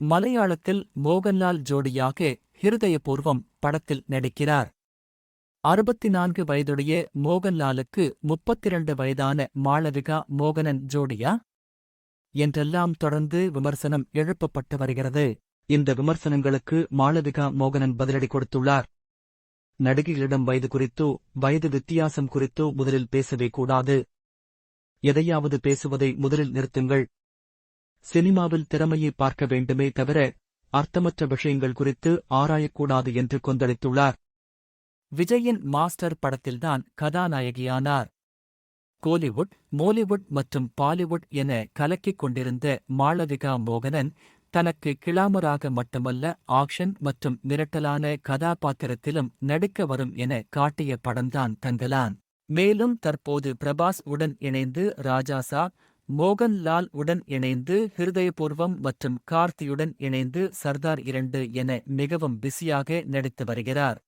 மலையாளத்தில் மோகன்லால் ஜோடியாக ஹிருதயபூர்வம் படத்தில் நடிக்கிறார். அறுபத்தி நான்கு வயதுடைய மோகன்லாலுக்கு முப்பத்திரண்டு வயதான மாளவிகா மோகனன் ஜோடியா? என்றெல்லாம் தொடர்ந்து விமர்சனம் எழுப்பப்பட்டு வருகிறது. இந்த விமர்சனங்களுக்கு மாளவிகா மோகனன் பதிலடி கொடுத்துள்ளார். நடிகைகளிடம் வயது குறித்தோ வயது வித்தியாசம் குறித்தோ முதலில் பேசவே கூடாது. எதையாவது பேசுவதை முதலில் நிறுத்துங்கள். சினிமாவில் திறமையை பார்க்க வேண்டுமே தவிர அர்த்தமற்ற விஷயங்கள் குறித்து ஆராயக்கூடாது என்று கொந்தளித்துள்ளார். விஜயின் மாஸ்டர் படத்தில்தான் கதாநாயகியானார். கோலிவுட் மோலிவுட் மற்றும் பாலிவுட் என கலக்கிக் கொண்டிருந்த மாளவிகா மோகனன் தனக்கு கிளாமராக மட்டுமல்ல ஆக்ஷன் மற்றும் மிரட்டலான கதாபாத்திரத்திலும் நடிக்க வரும் என காட்டிய படம்தான் தங்கலான். மேலும் தற்போது பிரபாஸ் உடன் இணைந்து ராஜாசா மோகன்லால் உடன் இணைந்து ஹிருதயபூர்வம் மற்றும் கார்த்தியுடன் இணைந்து சர்தார் இரண்டு என மிகவும் பிஸியாக நடித்து வருகிறார்.